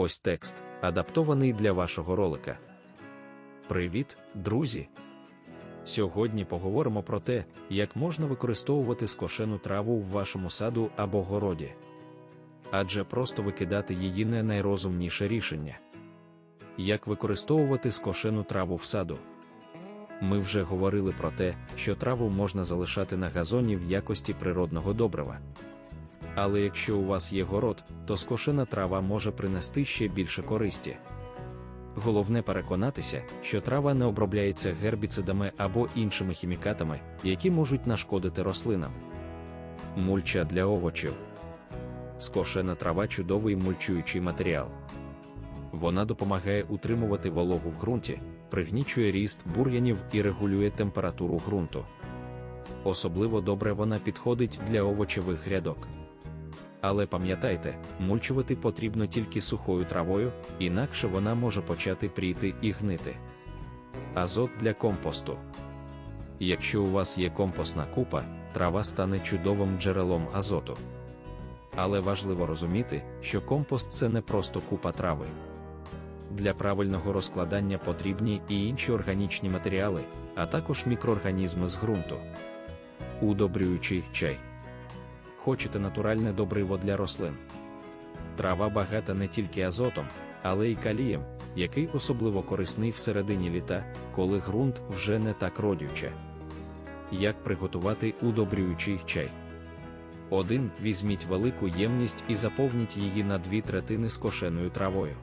Ось текст, адаптований для вашого ролика. Привіт, друзі! Сьогодні поговоримо про те, як можна використовувати скошену траву в вашому саду або городі. Адже просто викидати її не найрозумніше рішення. Як використовувати скошену траву в саду? Ми вже говорили про те, що траву можна залишати на газоні в якості природного добрива. Але якщо у вас є город, то скошена трава може принести ще більше користі. Головне переконатися, що трава не обробляється гербіцидами або іншими хімікатами, які можуть нашкодити рослинам. Мульча для овочів. Скошена трава чудовий мульчуючий матеріал. Вона допомагає утримувати вологу в ґрунті, пригнічує ріст бур'янів і регулює температуру ґрунту. Особливо добре вона підходить для овочевих грядок. Але пам'ятайте, мульчувати потрібно тільки сухою травою, інакше вона може почати пріти і гнити. Азот для компосту. Якщо у вас є компостна купа, трава стане чудовим джерелом азоту. Але важливо розуміти, що компост це не просто купа трави. Для правильного розкладання потрібні і інші органічні матеріали, а також мікроорганізми з ґрунту. Удобрюючий чай. Хочете натуральне добриво для рослин. Трава багата не тільки азотом, але й калієм, який особливо корисний всередині літа, коли ґрунт вже не так родюче. Як приготувати удобрюючий чай? 1. Візьміть велику ємність і заповніть її на дві третини скошеною травою.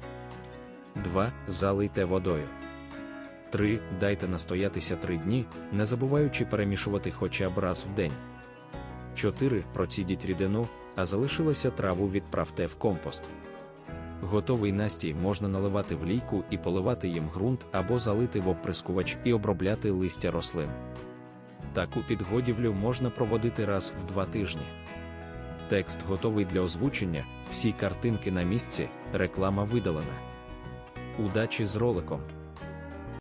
2. Залийте водою. 3. Дайте настоятися 3 дні, не забуваючи перемішувати хоча б раз в день. 4. Процідіть рідину, а залишилося траву відправте в компост. Готовий настій можна наливати в лійку і поливати їм ґрунт або залити в оприскувач і обробляти листя рослин. Таку підгодівлю можна проводити раз в два тижні. Текст готовий для озвучення, всі картинки на місці, реклама видалена. Удачі з роликом!